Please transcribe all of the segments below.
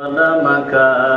مكانا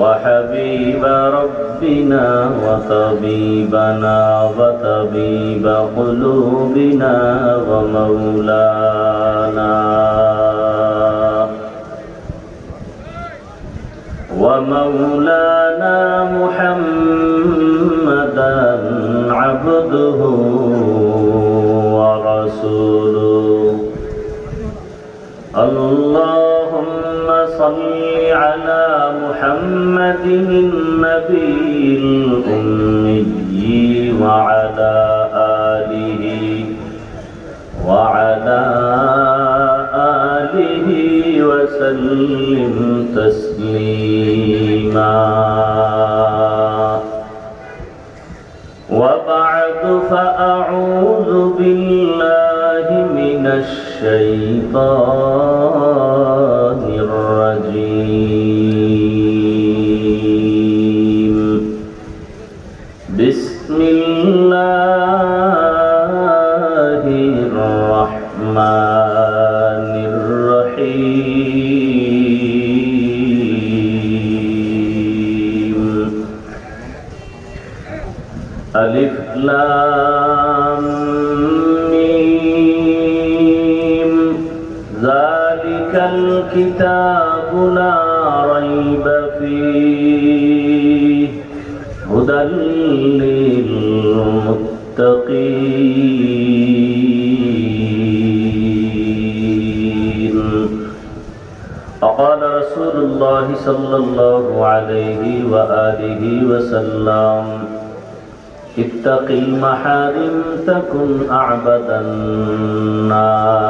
وحبيب ربنا وطبيبنا وطبيب قلوبنا ومولانا ومولانا محمدا عبده ورسوله. اللهم صل على محمد النبي الأمي وعلى آله وعلى آله وسلم تسليما. وبعد فأعوذ بالله من الشيطان الكتاب لا ريب فيه هدى للمتقين. وقال رسول الله صلى الله عليه وآله وسلم اتق المحارم تكن أعبد الناس.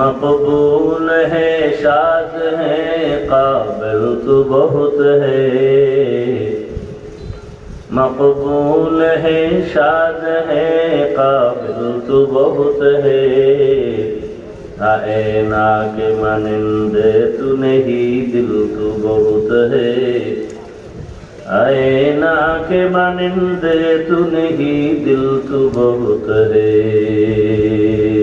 مقبول ہے شاد ہے قابل تو بہت ہے مقبول ہے شاد ہے قابل تو بہت ہے آئے نا کے منندے تو نہیں دل تو بہت ہے آئے نا کے منندے تو نہیں دل تو بہت ہے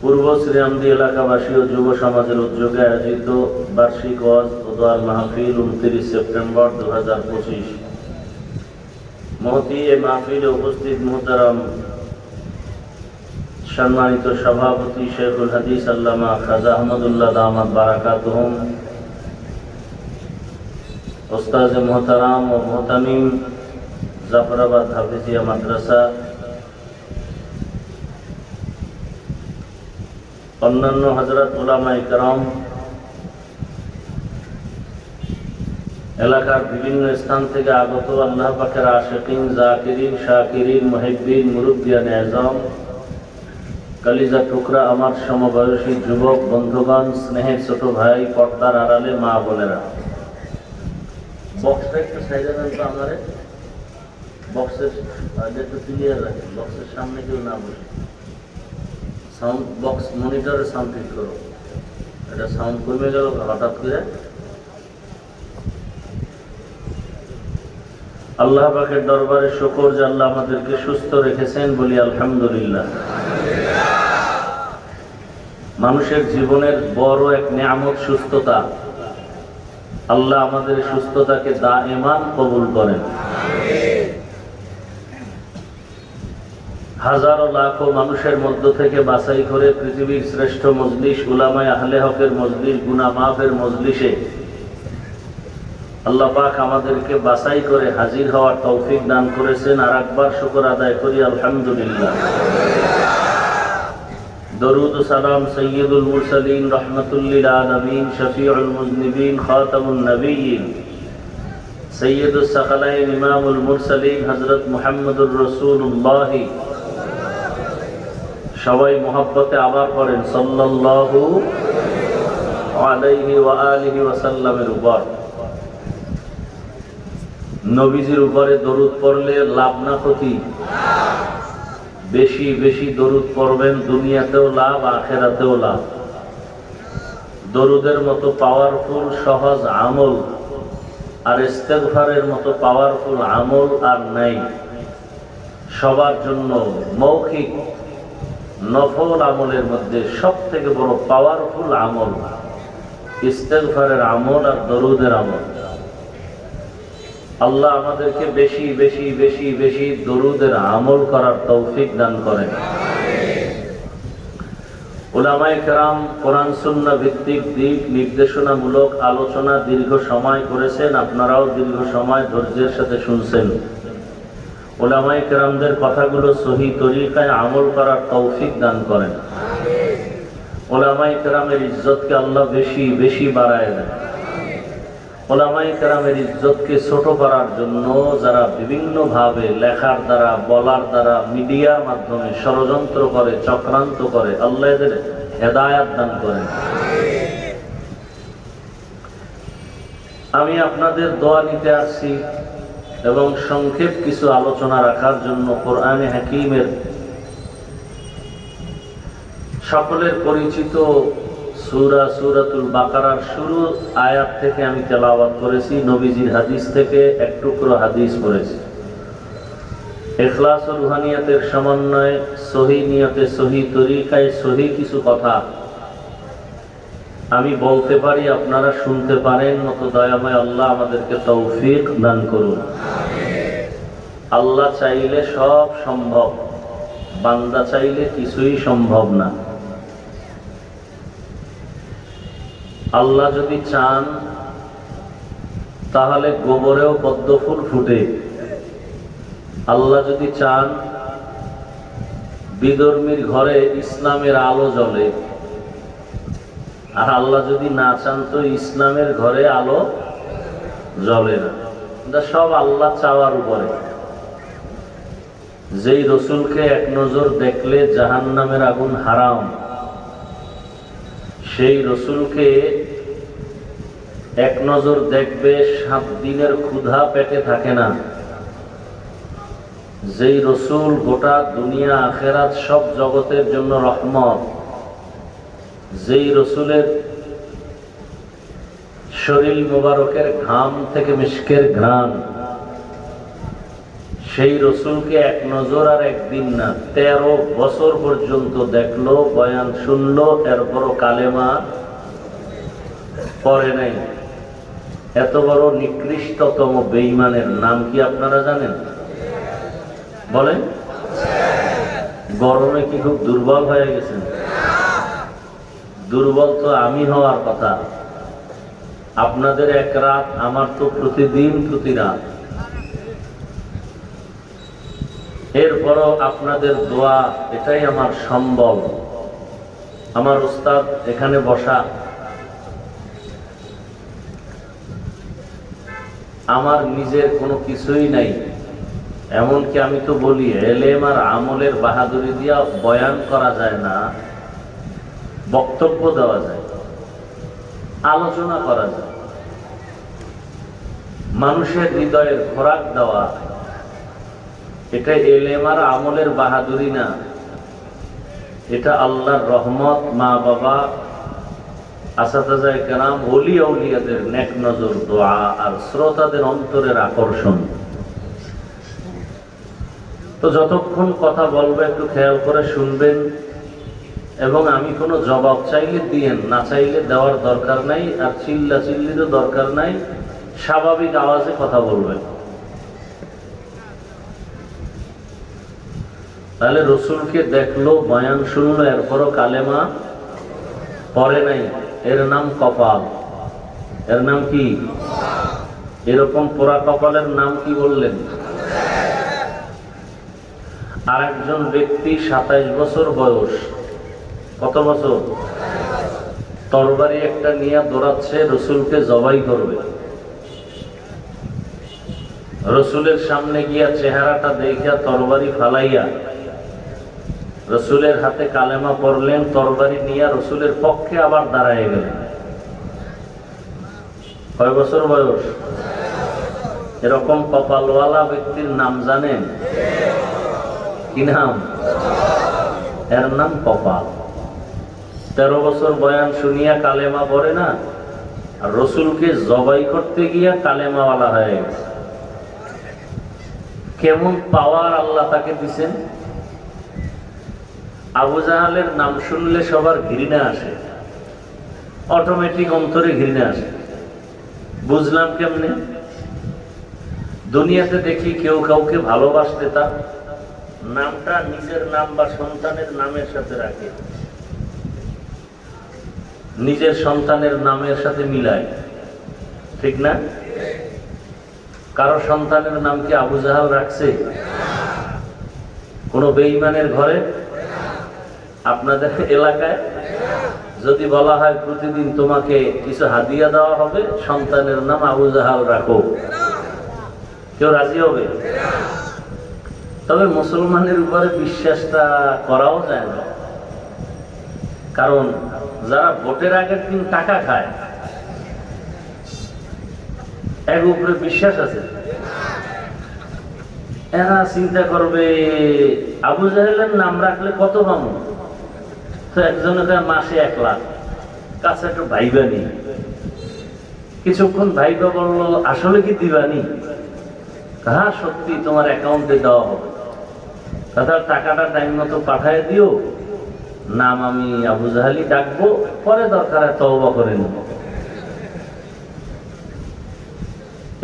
পূর্ব শ্রীরামদি এলাকাবাসী ও যুব সমাজের উদ্যোগে আয়োজিত বার্ষিক ওয়াজ ও দোয়ার মাহফিল উনত্রিশ সেপ্টেম্বর দু হাজার পঁচিশ। মহতি এ মাহফিলে উপস্থিত মোহতারাম সম্মানিত সভাপতি শেখুল হাদিস আল্লামা খাজা আহমদুল্লাহ দামাদ বারাকাত ওস্তাজ মোহতারাম ও মোহতামিম জাফরাবাদ হাফিজিয়া মাদ্রাসা অন্যান্য হজরত উলামা ইকরাম এলাকার বিভিন্ন স্থান থেকে আগত আল্লাহ পাকের আশেকিন, জাকিরিন, শাকিরিন মহিবিন মুরব্বিয়ান এজম কালিজা টুকরা আমার সমবয়সী যুবক, বন্ধুগণ, স্নেহের ছোট ভাই, পর্দার আড়ালে মা বোনেরা। বক্সটা একটু দেন তো আমারে। বক্সের একটু ক্লিয়ার রাখেন বক্সের সামনে কেউ না বসে। সাউন্ড বক্স মনিটরে সাউন্ড ফিট করো। এটা সাউন্ড কমে গেল, হঠাৎ করে। আল্লাহ পাকের দরবারে শকর যে আল্লাহ আমাদেরকে সুস্থ রেখেছেন বলি আলহামদুলিল্লাহ। মানুষের জীবনের বড় এক নিয়ামত সুস্থতা। আল্লাহ আমাদের সুস্থতাকে দা এমান কবুল করেন। হাজারো লাখো মানুষের মধ্য থেকে বাছাই করে পৃথিবীর শ্রেষ্ঠ মজলিস উলামায় আহলে হকের মজলিস গুনা মাফের মজলিসে আল্লাহ পাক আমাদেরকে বাছাই করে হাজির হওয়ার তৌফিক দান করেছেন। আর একবার শুকর আদায় করি, আলহামদুলিল্লাহ। দরুদ সালাম সৈয়দুল মুরসালিন, রহমতুল্লিল আলমিন, শফিউল মুজনিবিন, খাতামুন নবীন সৈয়দুল সকালাইন ইমামুল মুরসালিন হজরত মুহাম্মদুর রসুল্লাহ সবাই মোহাব্বতে আবার করেন সাল্লাল্লাহু আলাইহি ওয়া আলিহি ওয়াসাল্লামের উপর। নবীজির উপরে দরুদ পড়লে লাভ না ক্ষতি? বেশি বেশি দরুদ পড়বেন, দুনিয়াতেও লাভ, আখেরাতেও লাভ। দরুদের মতো পাওয়ারফুল সহজ আমল আর ইস্তেগফারের মতো পাওয়ারফুল আমল আর নাই। সবার জন্য মৌখিক নফল আমলের মধ্যে সব থেকে বড় পাওয়ারফুল আমল ইস্তেগফারের আমল আর দরুদের আমল। আল্লাহ আমাদেরকে বেশি বেশি বেশি বেশি দরুদের আমল করার তৌফিক দান করেন। ওলামাই কেরাম কোরআন সুন্না ভিত্তিক দিক নির্দেশনামূলক আলোচনা দীর্ঘ সময় করেছেন। আপনারাও দীর্ঘ সময় ধৈর্যের সাথে শুনছেন। ওলামাই কেরামদের কথাগুলো সহি তরিকায় আমল করার তৌফিক দান করেন। ওলামাই কেরামের ইজ্জতকে আল্লাহ বেশি বেশি বাড়ায় দেন। ওলামাই কেরামের ইজ্জতকে ছোট করার জন্য যারা বিভিন্নভাবে লেখার দ্বারা, বলার দ্বারা, মিডিয়ার মাধ্যমে ষড়যন্ত্র করে, চক্রান্ত করে, আল্লাহ এদের হেদায়াত দান করেন। আমি আপনাদের দোয়া নিতে আসছি। এবং সংক্ষেপ কিছু আলোচনা রাখার জন্য কোরআনে হাকিমের সকলের পরিচিত সুরা সুরাতুল বাকারার শুরু আয়াত থেকে আমি তেলাওয়াত করেছি, নবীজির হাদিস থেকে এক টুকরো হাদিস পড়েছি। এখলাস রুহানিয়াতের সমন্বয়ে সহি নিয়তে সহি তরিকায় সহি কিছু কথা আমি বলতে পারি, আপনারা শুনতে পারেন মতো দয়াময় আল্লাহ আমাদেরকে তৌফিক দান করুন। আল্লাহ চাইলে সব সম্ভব, বান্দা চাইলে কিছুই সম্ভব না। আল্লাহ যদি চান, তাহলে গোবরেও পদ্ম ফুল ফুটে। আল্লাহ যদি চান বিধর্মীর ঘরে ইসলামের আলো জ্বলে। আর আল্লাহ যদি না চান তো ইসলামের ঘরে আলো জ্বলে না। সব আল্লাহ চাওয়ার উপরে। যেই রসুলকে এক নজর দেখলে জাহান নামের আগুন হারাম, সেই রসুলকে এক নজর দেখবে সাত দিনের ক্ষুধা পেটে থাকে না। যেই রসুল গোটা দুনিয়া আখেরাত সব জগতের জন্য রহমত যেই রসুলের শরীর মোবারকের ঘাম থেকে মিষ্কের ঘ্রাণ, সেই রসুলকে এক নজর আর একদিন না, তেরো বছর পর্যন্ত দেখল, বয়ান শুনলো, এরপরও কালেমা পরে নাই। এত বড় নিকৃষ্টতম বেইমানের নাম কি আপনারা জানেন? বলেন। গরমে কি খুব দুর্বল হয়ে গেছেন? দুর্বল তো আমি হওয়ার কথা। আপনাদের এক রাত আমার তো প্রতিদিন প্রতি রাত। এরপরও আপনাদের দোয়া, এটাই আমার সম্বল। আমার উস্তাদ এখানে বসা। আমার নিজের কোনো কিছুই নাই। এমনকি আমি তো বলি, এলেম আর আমলের বাহাদুরি দিয়া বয়ান করা যায় না। বক্তব্য দেওয়া যায়, আলোচনা করা যায়। মানুষের হৃদয়ের খোরাক দেওয়া, এটা এলেম আর আমলের বাহাদুরি না। এটা আল্লাহর রহমত, মা বাবা, আসাদাজায় কেরাম অলি নেক নজর, দোয়া আর শ্রোতাদের অন্তরের আকর্ষণ। তো যতক্ষণ কথা বলব, একটু খেয়াল করে শুনবেন। এবং আমি কোনো জবাব চাইলে দিয়েন, না চাইলে দেওয়ার দরকার নাই, আর চিল্লা চিল্লিরও দরকার নাই। স্বাভাবিক আওয়াজে কথা বলবেন। তাহলে রসুলকে দেখল, বয়ান শুনলো, এরপরও কালেমা পরে নাই। এর নাম কপাল। এর নাম কি? এরকম পোড়া কপালের নাম কি বললেন? আর একজন ব্যক্তি সাতাইশ বছর বয়স। কত বছর? তরবারি একটা নিয়ে দৌড়াচ্ছে, রসুলকে জবাই করবে। রসুলের সামনে গিয়া চেহারাটা দেখিয়া তরবারি ফালাইয়া রসুলের হাতে কালেমা পড়লেন, তরবারি নিয়ে রসুলের পক্ষে আবার দাঁড়ায় গেলেন। কয় বছর বয়স? এরকম কপালওয়ালা ব্যক্তির নাম জানেন? কি নাম? এর নাম কপাল। তেরো বছর বয়ান শুনিয়া কালেমা পড়ে না, আর রসুলকে জবাই করতে গিয়া কালেমাওয়ালা হয়ে গেছে। কেমন পাওয়ার আল্লাহ তাকে দিছেন? আবু জাহালের নাম শুনলে সবার ঘৃণা আসে। অটোমেটিক অন্তরে ঘৃণা আসে। বুঝলাম কেমনে? দুনিয়াতে দেখি কেউ কাউকে ভালোবাসতে তার নামটা নিজের নাম বা সন্তানের নামের সাথে রাখে। নিজের সন্তানের নামের সাথে মিলায়। ঠিক না? কারও সন্তানের নাম কি আবু জাহাল রাখছে? কোন বেঈমানের ঘরে? আপনাদের এলাকায়? যদি বলা হয় প্রতিদিন তোমাকে কিছু হাদিয়া দেওয়া হবে, সন্তানের নাম আবু জাহাল রাখো। কেউ রাজি হবে? তবে মুসলমানের উপরে বিশ্বাসটা করাও যায় না। কারণ যারা ভোটের আগের দিন টাকা খায় এক উপরে বিশ্বাস আছে? এরা চিন্তা করবে, আবু জাহেলের নাম রাখলে কত পাবো? তো একজনের মাসে এক লাখ, কাছে একটু ভাইবা নেই। কিছুক্ষণ ভাইবা বলল, আসলে কি দিবানি? হ্যাঁ সত্যি, তোমার অ্যাকাউন্টে দেওয়া হবে। তাহলে টাকাটা টাইম মতো পাঠায় দিও। নাম আমি আবু জাহালি ডাকবো, পরে দরকার তওবা করে নেব।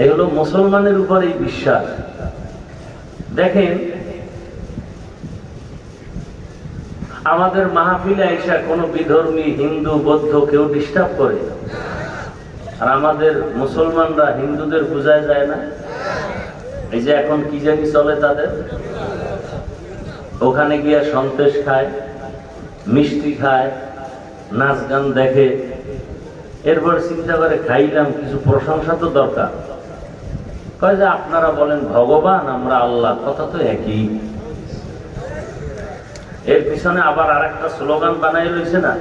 এগুলো মুসলমানের উপর এই বিশ্বাস। দেখেন, আমাদের মাহফিলে আইসা কোনো বিধর্মী, হিন্দু, বৌদ্ধ কেউ ডিস্টার্ব করে আর আমাদের মুসলমানরা হিন্দুদের বোঝায় যায় না। এই যে এখন কি জানি চলে তাদের? ওখানে গিয়ে সন্তেষ খায়। মিষ্টি খায়, নাচ গান দেখে। এরপর চিন্তা করে খাইলাম, কিছু প্রশংসা তো দরকার। কয় যে আপনারা বলেন ভগবান, আমরা আল্লাহ, কথা তো একই। এর পিছনে আবার আর একটা স্লোগান বানাই রয়েছে না?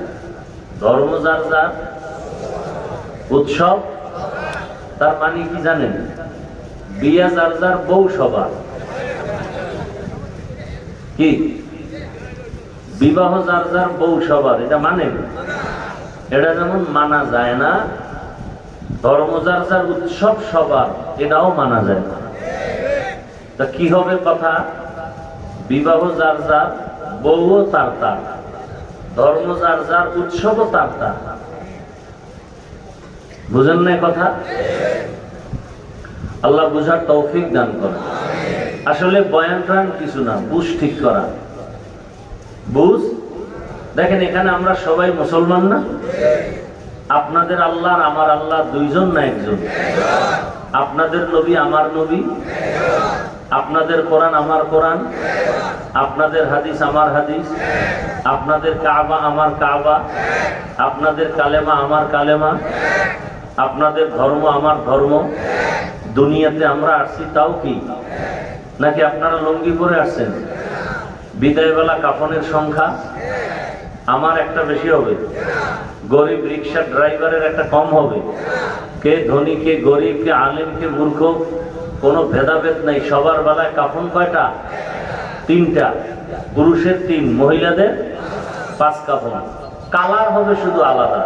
ধর্ম যার যার, উৎসব। তার মানে কি জানেন? বিয়া যার যার, বউ সবার। কি? বিবাহ যার যার বউ সবার, এটা মানে এটা যেমন মানা যায় না, ধর্ম যার যার উৎসব সবার, এটাও মানা যায় না। তা কি হবে কথা? বিবাহ যার যার বউও তার তার, ধর্ম যার যার উৎসবও তার তার। বুঝেন না কথা? আল্লাহ বুঝার তৌফিক দান করে আসলে বয়ান কিছু না, বুঝ ঠিক করা। বুঝ? দেখেন, এখানে আমরা সবাই মুসলমান না? আপনাদের আল্লাহ আমার আল্লাহ দুইজন না একজন? আপনাদের নবী আমার নবী? আপনাদের কোরআন আমার কোরআন? আপনাদের হাদিস আমার হাদিস? আপনাদের কাবা আমার কাবা? আপনাদের কালেমা আমার কালেমা? আপনাদের ধর্ম আমার ধর্ম? দুনিয়াতে আমরা আসছি তাও কি? নাকি আপনারা লঙ্গি পরে আসছেন? বিদায়বেলা কাফনের সংখ্যা আমার একটা বেশি হবে। গরিব রিক্সা ড্রাইভারের একটা কম হবে। কে ধনী, কে গরিব, কে আলেম, কে মূর্খ, কোনো ভেদাভেদ নাই। সবার বেলায় কাফন কয়টা? তিনটা। পুরুষের তিন, মহিলাদের পাঁচ কাফন। কালার হবে শুধু আলাদা।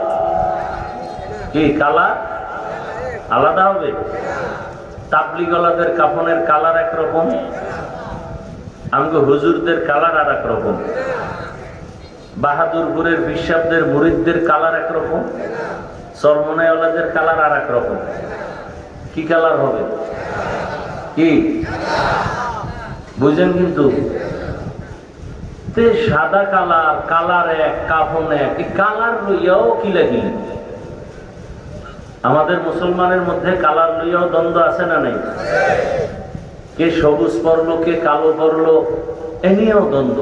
কি কালার? আলাদা হবে? তাবলিগলাদের কাফনের কালার একরকম। আমাকে হুজুরদের কালার আর এক রকম। বাহাদুরপুরের বিশ্বাবদের মুরিদদের কালার একরকম সরমনাওয়ালাদের কালার আর রকম। কি কালার হবে? কি? বুঝেন কিন্তু। সাদা কালার কালার এক, কাফন এক। এই কালার লইয়াও কি লাগিলেন আমাদের মুসলমানের মধ্যে কালার লইয়াও দ্বন্দ্ব আছে না নাই? কে সবুজ পরলো কে কালো পরলো এ নিয়েও দ্বন্দ্ব।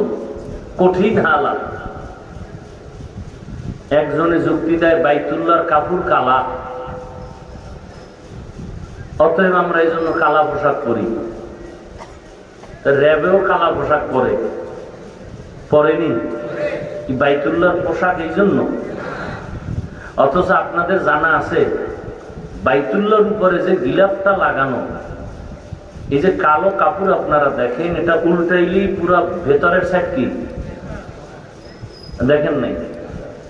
কঠিন হালাত। একজনে যুক্তি দেয়, বাইতুল্লাহর কাপড় কালা। অতএব আমরা এই জন্য কালা পোশাক পরি। র্যাবেও কালা পোশাক পরে। পরেনি? কি বাইতুল্লাহর পোশাক এই জন্য? অথচ আপনাদের জানা আছে, বাইতুল্লাহর উপরে যে গিলাফটা লাগানো এই যে কালো কাপড় আপনারা দেখেন, এটা উল্টাইলেই পুরা ভেতরের সাইড কি? দেখেন নাই?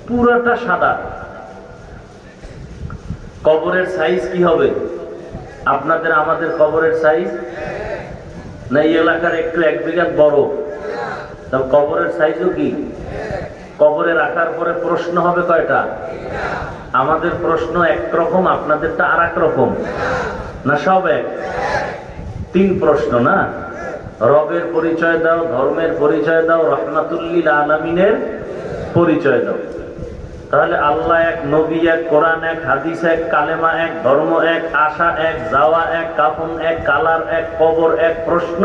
পুরাটা সাদা। কবরের সাইজ কি হবে? আপনাদের আমাদের কবরের সাইজ না এই এলাকার একটু এক বিঘা বড়? তা কবরের সাইজও কি? কবরে রাখার পরে প্রশ্ন হবে কয়টা? আমাদের প্রশ্ন একরকম, আপনাদেরটা আর রকম। না সব এক? তিন প্রশ্ন না? রবের পরিচয় দাও, ধর্মের পরিচয় দাও, রহমাতুল্লিল আলমিনের পরিচয় দাও। তাহলে আল্লাহ এক, নবী এক, কোরআন এক, হাদিস এক, কালেমা এক, ধর্ম এক, আশা এক, যাওয়া এক, কাফন এক, কালার এক, কবর এক, প্রশ্ন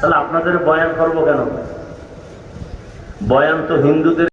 তাহলে আপনাদের বয়ান করব কেন? বয়ান তো হিন্দুদের